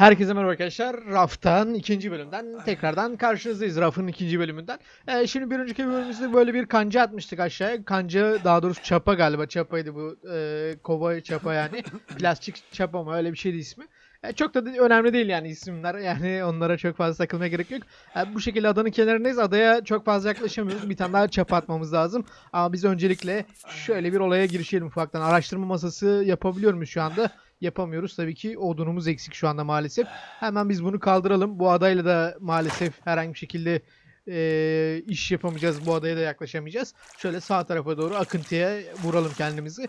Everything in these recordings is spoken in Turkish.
Herkese merhaba arkadaşlar. Raf'tan ikinci bölümden tekrardan karşınızdayız. Raf'ın ikinci bölümünden. Ee, şimdi bir önceki bölümümüzde böyle bir kanca atmıştık aşağıya. Kanca daha doğrusu çapa galiba. Çapaydı bu. Ee, kova çapa yani. Plastik çapa mı öyle bir şeydi ismi. Ee, çok da önemli değil yani isimler. Yani onlara çok fazla takılmaya gerek yok. Ee, bu şekilde adanın kenarındayız. Adaya çok fazla yaklaşamıyoruz. Bir tane daha çapa atmamız lazım. Ama biz öncelikle şöyle bir olaya girişelim ufaktan. Araştırma masası yapabiliyor muyuz şu anda? Yapamıyoruz. Tabii ki odunumuz eksik şu anda maalesef. Hemen biz bunu kaldıralım. Bu adayla da maalesef herhangi bir şekilde eee, iş yapamayacağız. Bu adaya da yaklaşamayacağız. Şöyle sağ tarafa doğru akıntıya vuralım kendimizi.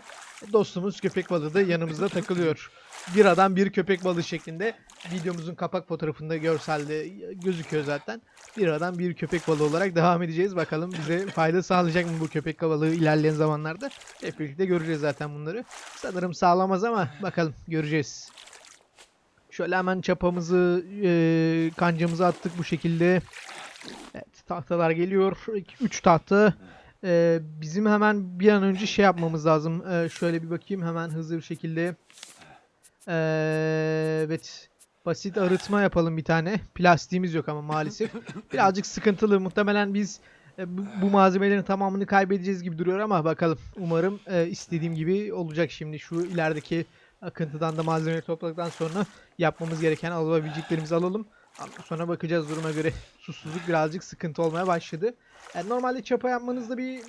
Dostumuz köpek balığı da yanımızda takılıyor. Bir adam bir köpek balığı şeklinde videomuzun kapak fotoğrafında görselde gözüküyor zaten. Bir adam bir köpek balığı olarak devam edeceğiz. Bakalım bize fayda sağlayacak mı bu köpek balığı ilerleyen zamanlarda. Hep birlikte göreceğiz zaten bunları. Sanırım sağlamaz ama bakalım göreceğiz. Şöyle hemen çapamızı, eee kancamızı attık bu şekilde. Evet tahtalar geliyor. 3 tahta. Eee, bizim hemen bir an önce şey yapmamız lazım. Eee, şöyle bir bakayım hemen hızlı bir şekilde. Evet. Basit arıtma yapalım bir tane. Plastiğimiz yok ama maalesef. Birazcık sıkıntılı. Muhtemelen biz e, bu, malzemelerin tamamını kaybedeceğiz gibi duruyor ama bakalım. Umarım e, istediğim gibi olacak şimdi. Şu ilerideki akıntıdan da malzemeleri topladıktan sonra yapmamız gereken alabileceklerimizi alalım. Sonra bakacağız duruma göre. Susuzluk birazcık sıkıntı olmaya başladı. E, normalde çapa yapmanızda bir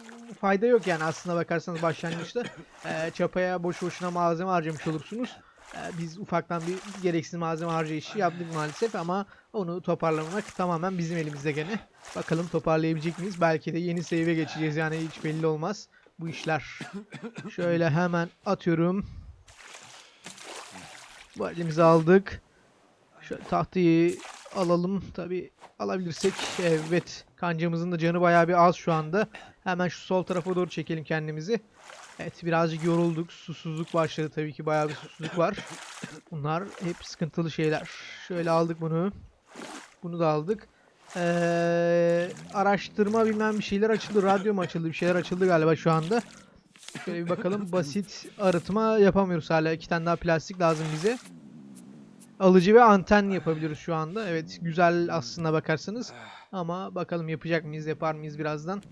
fayda yok yani aslında bakarsanız başlangıçta. E, çapaya boş boşuna malzeme harcamış olursunuz. E, biz ufaktan bir gereksiz malzeme harcayışı yaptık maalesef ama onu toparlamak tamamen bizim elimizde gene. Bakalım toparlayabilecek miyiz? Belki de yeni save'e geçeceğiz yani hiç belli olmaz bu işler. Şöyle hemen atıyorum. Bu elimize aldık. Şöyle tahtayı alalım. Tabi alabilirsek. Evet. Kancamızın da canı bayağı bir az şu anda. Hemen şu sol tarafa doğru çekelim kendimizi. Evet birazcık yorulduk. Susuzluk başladı tabii ki. Bayağı bir susuzluk var. Bunlar hep sıkıntılı şeyler. Şöyle aldık bunu. Bunu da aldık. Ee, araştırma bilmem bir şeyler açıldı. Radyo mu açıldı? Bir şeyler açıldı galiba şu anda. Şöyle bir bakalım. Basit arıtma yapamıyoruz hala. İki tane daha plastik lazım bize. Alıcı ve anten yapabiliyoruz şu anda. Evet güzel aslında bakarsanız. Ama bakalım yapacak mıyız yapar mıyız birazdan.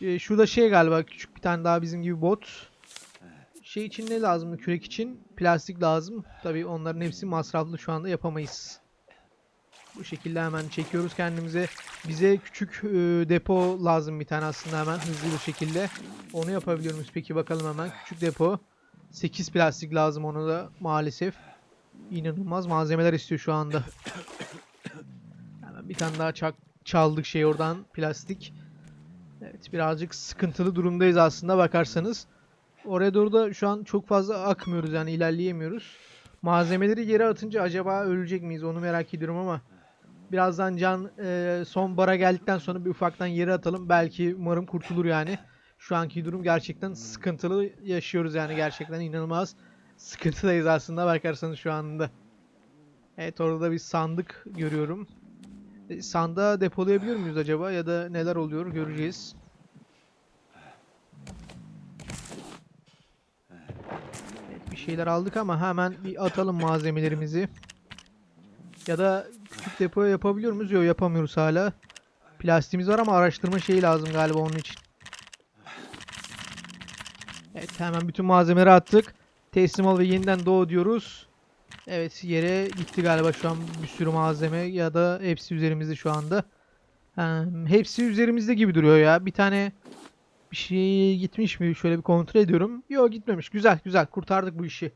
Ee, şurada şey galiba küçük bir tane daha bizim gibi bot. Şey için ne lazım? Kürek için plastik lazım. Tabii onların hepsi masraflı şu anda yapamayız. Bu şekilde hemen çekiyoruz kendimize. Bize küçük e, depo lazım bir tane aslında hemen hızlı bir şekilde. Onu yapabiliyor muyuz peki bakalım hemen. Küçük depo. 8 plastik lazım onu da maalesef. İnanılmaz malzemeler istiyor şu anda. Hemen bir tane daha çaldık şey oradan plastik. Evet birazcık sıkıntılı durumdayız aslında bakarsanız. Oraya doğru da şu an çok fazla akmıyoruz yani ilerleyemiyoruz. Malzemeleri geri atınca acaba ölecek miyiz onu merak ediyorum ama birazdan can e, son bara geldikten sonra bir ufaktan yere atalım. Belki umarım kurtulur yani. Şu anki durum gerçekten sıkıntılı yaşıyoruz yani gerçekten inanılmaz sıkıntıdayız aslında bakarsanız şu anda. Evet orada da bir sandık görüyorum. Sandığa depolayabiliyor muyuz acaba ya da neler oluyor göreceğiz. Bir şeyler aldık ama hemen bir atalım malzemelerimizi. Ya da küçük depo yapabiliyor muyuz? Yok yapamıyoruz hala. Plastiğimiz var ama araştırma şeyi lazım galiba onun için. Evet hemen bütün malzemeleri attık. Teslim ol ve yeniden doğu diyoruz. Evet yere gitti galiba şu an bir sürü malzeme ya da hepsi üzerimizde şu anda. Ha, hepsi üzerimizde gibi duruyor ya. Bir tane bir şey gitmiş mi? Şöyle bir kontrol ediyorum. Yok gitmemiş. Güzel güzel kurtardık bu işi.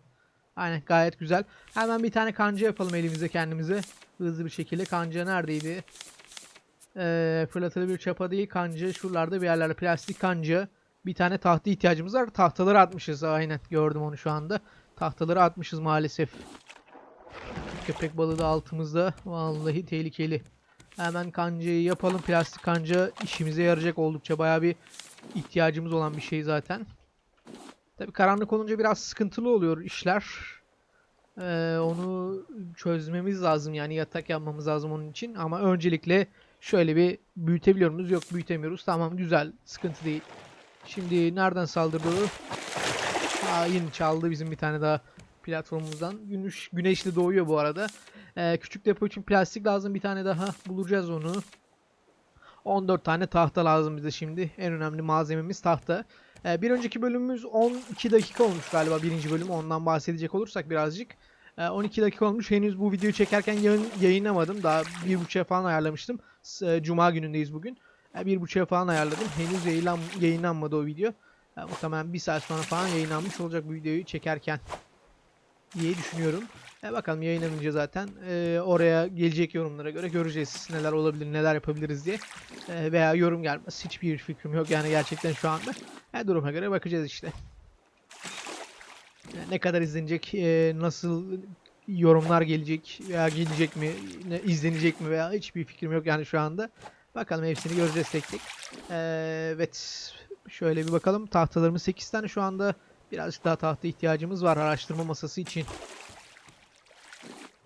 Aynen gayet güzel. Hemen bir tane kanca yapalım elimize kendimize. Hızlı bir şekilde. Kanca neredeydi? Ee, fırlatılı bir çapa değil. Kanca şuralarda bir yerlerde. Plastik kanca. Bir tane tahta ihtiyacımız var. Tahtaları atmışız. Aynen gördüm onu şu anda. Tahtaları atmışız maalesef. Köpek balığı da altımızda. Vallahi tehlikeli. Hemen kancayı yapalım. Plastik kanca işimize yarayacak oldukça. Bayağı bir ihtiyacımız olan bir şey zaten. Tabi karanlık olunca biraz sıkıntılı oluyor işler. Ee, onu çözmemiz lazım. Yani yatak yapmamız lazım onun için. Ama öncelikle şöyle bir büyütebiliyor muyuz? Yok büyütemiyoruz. Tamam güzel. Sıkıntı değil. Şimdi nereden saldırdı? Aa, yine çaldı bizim bir tane daha platformumuzdan. Güneş, güneşli doğuyor bu arada. Ee, küçük depo için plastik lazım. Bir tane daha bulacağız onu. 14 tane tahta lazım bize şimdi. En önemli malzememiz tahta. Ee, bir önceki bölümümüz 12 dakika olmuş galiba birinci bölüm. Ondan bahsedecek olursak birazcık. Ee, 12 dakika olmuş. Henüz bu videoyu çekerken yayın, yayınlamadım. Daha bir buçuğa falan ayarlamıştım. E, Cuma günündeyiz bugün. E, bir buçuğa falan ayarladım. Henüz yayınlan, yayınlanmadı o video. E, muhtemelen bir saat sonra falan yayınlanmış olacak bu videoyu çekerken diye düşünüyorum. E, bakalım yayınlanınca zaten e, oraya gelecek yorumlara göre göreceğiz neler olabilir, neler yapabiliriz diye. E, veya yorum gelmez. Hiçbir fikrim yok yani gerçekten şu anda. E, duruma göre bakacağız işte. E, ne kadar izlenecek, e, nasıl yorumlar gelecek veya gelecek mi, ne, izlenecek mi veya hiçbir fikrim yok yani şu anda. Bakalım hepsini göreceğiz tek tek. E, evet, şöyle bir bakalım. Tahtalarımız 8 tane şu anda. Birazcık daha tahta ihtiyacımız var araştırma masası için.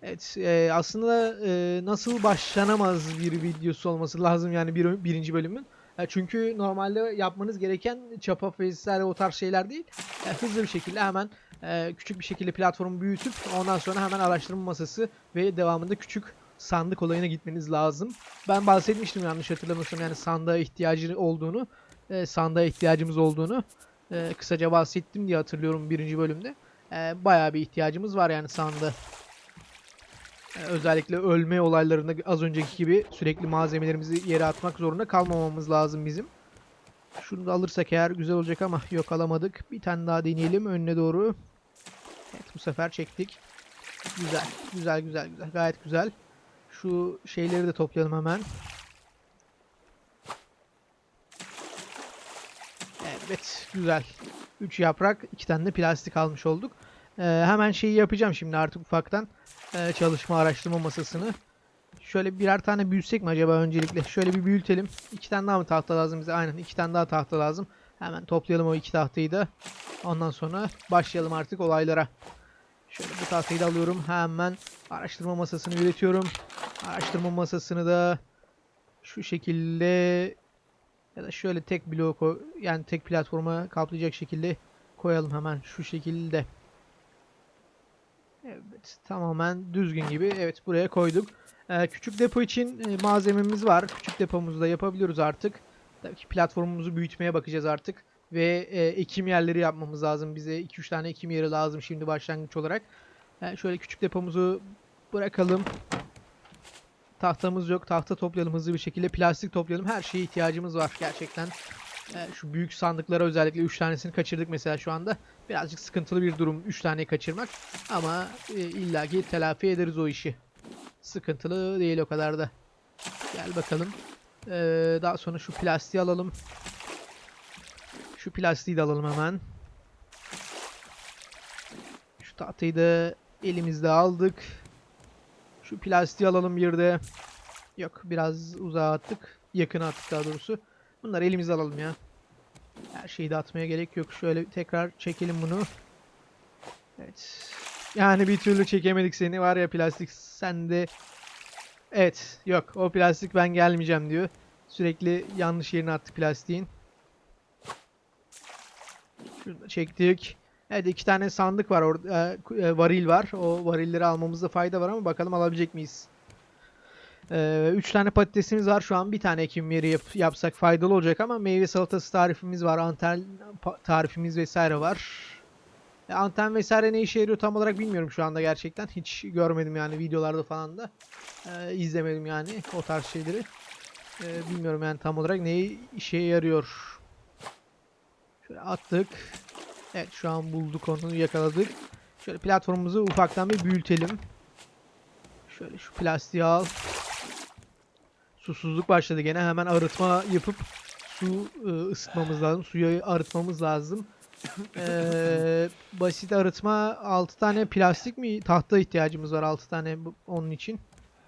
Evet, e, aslında e, nasıl başlanamaz bir videosu olması lazım yani bir, birinci bölümün. E, çünkü normalde yapmanız gereken çapa vesaire o tarz şeyler değil. E, hızlı bir şekilde hemen e, küçük bir şekilde platformu büyütüp ondan sonra hemen araştırma masası ve devamında küçük sandık olayına gitmeniz lazım. Ben bahsetmiştim yanlış hatırlamıyorsam yani sandığa ihtiyacı olduğunu, e, sandığa ihtiyacımız olduğunu e, kısaca bahsettim diye hatırlıyorum birinci bölümde. E, bayağı bir ihtiyacımız var yani sandığa. E, özellikle ölme olaylarında az önceki gibi sürekli malzemelerimizi yere atmak zorunda kalmamamız lazım bizim. Şunu da alırsak eğer güzel olacak ama yok alamadık. Bir tane daha deneyelim önüne doğru. Evet bu sefer çektik. Güzel. Güzel güzel güzel. Gayet güzel. Şu şeyleri de toplayalım hemen. Evet güzel. 3 yaprak 2 tane de plastik almış olduk. Ee, hemen şeyi yapacağım şimdi artık ufaktan. Ee, çalışma araştırma masasını. Şöyle birer tane büyütsek mi acaba öncelikle? Şöyle bir büyütelim. İki tane daha mı tahta lazım bize? Aynen iki tane daha tahta lazım. Hemen toplayalım o iki tahtayı da. Ondan sonra başlayalım artık olaylara. Şöyle bu tahtayı da alıyorum. Hemen araştırma masasını üretiyorum. Araştırma masasını da şu şekilde ya da şöyle tek koy- yani tek platforma kaplayacak şekilde koyalım hemen şu şekilde. Evet tamamen düzgün gibi. Evet buraya koyduk. Ee, küçük depo için e, malzememiz var. Küçük depomuzu da yapabiliyoruz artık. Tabii ki platformumuzu büyütmeye bakacağız artık. Ve e, ekim yerleri yapmamız lazım. Bize 2-3 tane ekim yeri lazım şimdi başlangıç olarak. Ee, şöyle küçük depomuzu bırakalım. Tahtamız yok. Tahta toplayalım hızlı bir şekilde. Plastik toplayalım. Her şeye ihtiyacımız var gerçekten. Ee, şu büyük sandıklara özellikle 3 tanesini kaçırdık mesela şu anda. Birazcık sıkıntılı bir durum 3 taneyi kaçırmak. Ama e, illaki telafi ederiz o işi. Sıkıntılı değil o kadar da. Gel bakalım. Ee, daha sonra şu plastiği alalım. Şu plastiği de alalım hemen. Şu tahtayı da elimizde aldık. Şu plastiği alalım bir de. Yok biraz uzağa attık. Yakına attık daha doğrusu. Bunları elimize alalım ya. Her şeyi de atmaya gerek yok. Şöyle tekrar çekelim bunu. Evet. Yani bir türlü çekemedik seni. Var ya plastik sen de... Evet. Yok. O plastik ben gelmeyeceğim diyor. Sürekli yanlış yerine attık plastiğin. Şunu da çektik. Evet iki tane sandık var orada. e, e, varil var. O varilleri almamızda fayda var ama bakalım alabilecek miyiz? Ee, üç tane patatesimiz var. Şu an bir tane ekim yeri yap- yapsak faydalı olacak ama meyve salatası tarifimiz var. Anten tarifimiz vesaire var. E, anten vesaire ne işe yarıyor tam olarak bilmiyorum şu anda gerçekten. Hiç görmedim yani videolarda falan da. E, izlemedim yani o tarz şeyleri. E, bilmiyorum yani tam olarak ne işe yarıyor. Şöyle attık. Evet şu an bulduk onu yakaladık. Şöyle platformumuzu ufaktan bir büyütelim. Şöyle şu plastiği al. Susuzluk başladı gene. Hemen arıtma yapıp su e, ısıtmamız lazım. Suyu arıtmamız lazım. Ee, basit arıtma 6 tane plastik mi tahta ihtiyacımız var 6 tane onun için.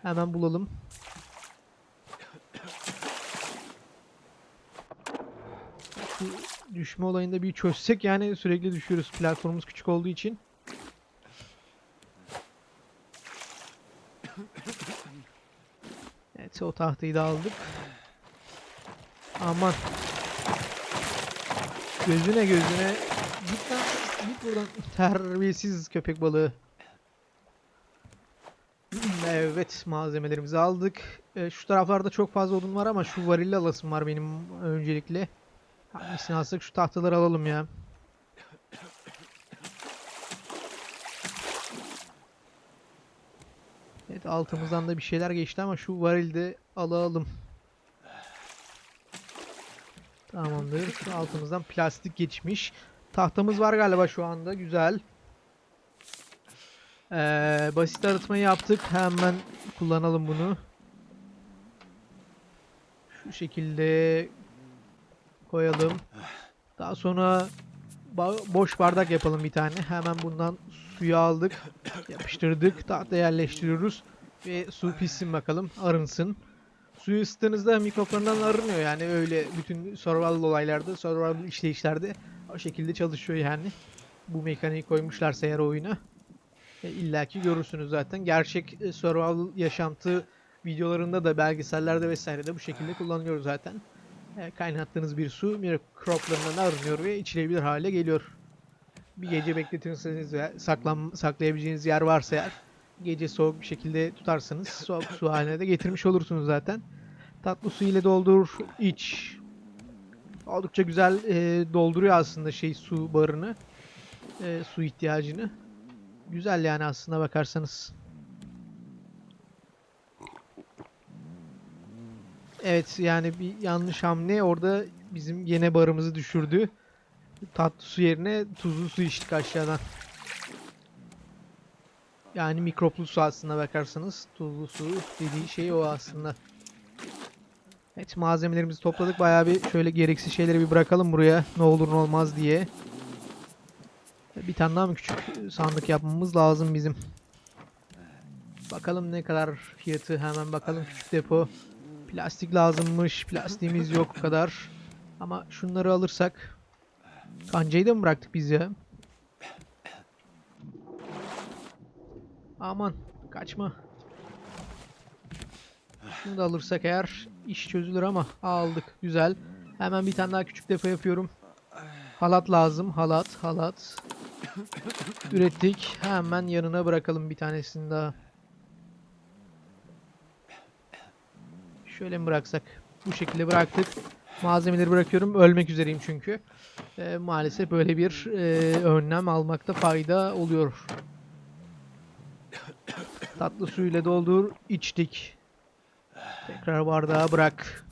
Hemen bulalım. Şu düşme olayında bir çözsek yani sürekli düşüyoruz platformumuz küçük olduğu için. Evet o tahtayı da aldık. Aman. Gözüne gözüne Git lan. Git buradan. Terbiyesiz köpek balığı. Evet malzemelerimizi aldık. Ee, şu taraflarda çok fazla odun var ama şu varili alasım var benim öncelikle. Hangisini alsak şu tahtaları alalım ya. Evet altımızdan da bir şeyler geçti ama şu varilde alalım. Tamamdır. Şu altımızdan plastik geçmiş. Tahtamız var galiba şu anda. Güzel. Ee, basit arıtmayı yaptık. Hemen kullanalım bunu. Şu şekilde koyalım. Daha sonra ba- boş bardak yapalım bir tane. Hemen bundan suyu aldık. Yapıştırdık. Tahta yerleştiriyoruz. Ve su pişsin bakalım. Arınsın. Suyu ısıttığınızda mikroplarından arınıyor yani öyle bütün survival olaylarda, survival işleyişlerde o şekilde çalışıyor yani. Bu mekaniği koymuşlarsa eğer oyuna. E, İlla ki görürsünüz zaten. Gerçek e, survival yaşantı videolarında da belgesellerde vesairede bu şekilde kullanılıyor zaten. Kaynattığınız bir su mikroplarından arınıyor ve içilebilir hale geliyor. Bir gece bekletirseniz ve saklan, saklayabileceğiniz yer varsa eğer gece soğuk bir şekilde tutarsanız soğuk su haline de getirmiş olursunuz zaten. Tatlı su ile doldur, iç. Oldukça güzel e, dolduruyor aslında şey su barını. E, su ihtiyacını. Güzel yani aslında bakarsanız. Evet yani bir yanlış hamle orada bizim yine barımızı düşürdü. Tatlı su yerine tuzlu su içtik aşağıdan. Yani mikroplu su aslında bakarsanız. Tuzlu su dediği şey o aslında. Evet malzemelerimizi topladık. Bayağı bir şöyle gereksiz şeyleri bir bırakalım buraya. Ne olur ne olmaz diye. Bir tane daha mı küçük sandık yapmamız lazım bizim. Bakalım ne kadar fiyatı hemen bakalım küçük depo. Plastik lazımmış. Plastiğimiz yok kadar. Ama şunları alırsak. Kancayı da mı bıraktık biz ya? Aman kaçma. Şunu da alırsak eğer iş çözülür ama aldık. Güzel. Hemen bir tane daha küçük depo yapıyorum. Halat lazım. Halat, halat. Ürettik. Hemen yanına bırakalım bir tanesini daha. Şöyle mi bıraksak? Bu şekilde bıraktık. Malzemeleri bırakıyorum. Ölmek üzereyim çünkü. Ee, maalesef böyle bir e, önlem almakta fayda oluyor. Tatlı suyla doldur. içtik. Tekrar bardağa bırak.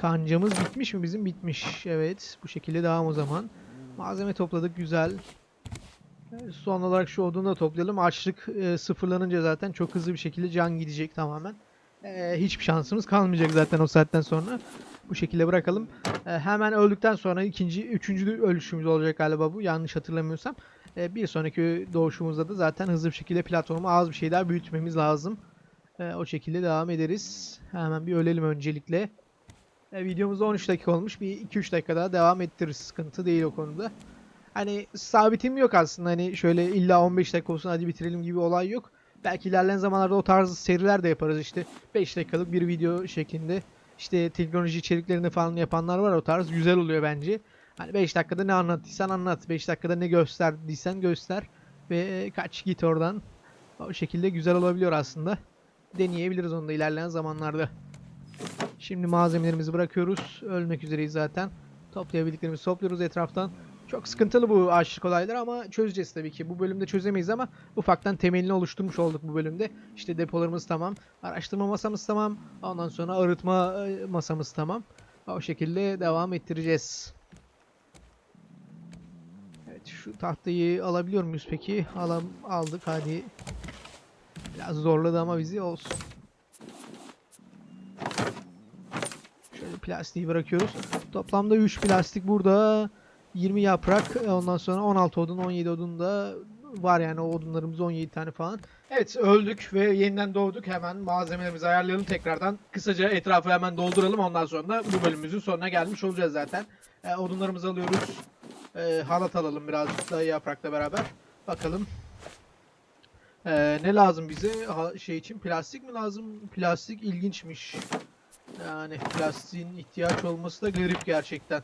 Kancamız bitmiş mi bizim? Bitmiş. Evet. Bu şekilde devam o zaman. Malzeme topladık. Güzel. Evet, Son olarak şu odunu da toplayalım. Açlık e, sıfırlanınca zaten çok hızlı bir şekilde can gidecek tamamen. E, hiçbir şansımız kalmayacak zaten o saatten sonra. Bu şekilde bırakalım. E, hemen öldükten sonra ikinci, üçüncü ölüşümüz olacak galiba bu. Yanlış hatırlamıyorsam. E, bir sonraki doğuşumuzda da zaten hızlı bir şekilde platformu az bir şey daha büyütmemiz lazım. E, o şekilde devam ederiz. Hemen bir ölelim öncelikle. E, videomuzda 13 dakika olmuş. Bir 2-3 dakika daha devam ettiririz. Sıkıntı değil o konuda. Hani sabitim yok aslında. Hani şöyle illa 15 dakika olsun hadi bitirelim gibi olay yok. Belki ilerleyen zamanlarda o tarz seriler de yaparız işte. 5 dakikalık bir video şeklinde. İşte teknoloji içeriklerini falan yapanlar var o tarz. Güzel oluyor bence. Hani 5 dakikada ne anlattıysan anlat. 5 dakikada ne gösterdiysen göster. Ve kaç git oradan. O şekilde güzel olabiliyor aslında. Deneyebiliriz onu da ilerleyen zamanlarda. Şimdi malzemelerimizi bırakıyoruz. Ölmek üzereyiz zaten. Toplayabildiklerimizi topluyoruz etraftan. Çok sıkıntılı bu açlık olayları ama çözeceğiz tabii ki. Bu bölümde çözemeyiz ama ufaktan temelini oluşturmuş olduk bu bölümde. İşte depolarımız tamam. Araştırma masamız tamam. Ondan sonra arıtma e, masamız tamam. O şekilde devam ettireceğiz. Evet şu tahtayı alabiliyor muyuz peki? Alam aldık hadi. Biraz zorladı ama bizi olsun. Şöyle plastiği bırakıyoruz. Toplamda 3 plastik burada. 20 yaprak. e, Ondan sonra 16 odun, 17 odun da var yani o odunlarımız 17 tane falan. Evet öldük ve yeniden doğduk. Hemen malzemelerimizi ayarlayalım tekrardan. Kısaca etrafı hemen dolduralım. Ondan sonra da bu bölümümüzün sonuna gelmiş olacağız zaten. E, odunlarımızı alıyoruz. E, halat alalım birazcık daha yaprakla beraber. Bakalım. E, ne lazım bize? Ha, şey için plastik mi lazım? Plastik ilginçmiş. Yani plastiğin ihtiyaç olması da garip gerçekten.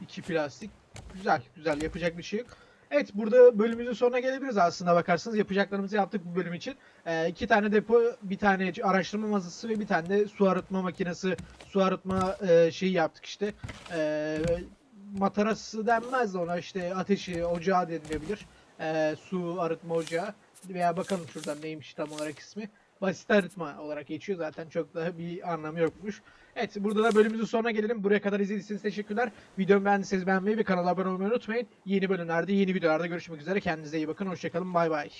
İki plastik. Güzel, güzel. Yapacak bir şey yok. Evet, burada bölümümüzün sonuna gelebiliriz aslında bakarsanız. Yapacaklarımızı yaptık bu bölüm için. Ee, iki tane depo, bir tane araştırma masası ve bir tane de su arıtma makinesi, su arıtma e, şeyi yaptık işte. Ee, matarası denmez de ona işte ateşi, ocağı denilebilir. Ee, su arıtma ocağı. Veya bakalım şuradan neymiş tam olarak ismi. Basit arıtma olarak geçiyor zaten çok da bir anlamı yokmuş. Evet burada da bölümümüzün sonuna gelelim. Buraya kadar izlediyseniz teşekkürler. Videomu beğendiyseniz beğenmeyi ve kanala abone olmayı unutmayın. Yeni bölümlerde yeni videolarda görüşmek üzere. Kendinize iyi bakın. Hoşçakalın. Bay bay.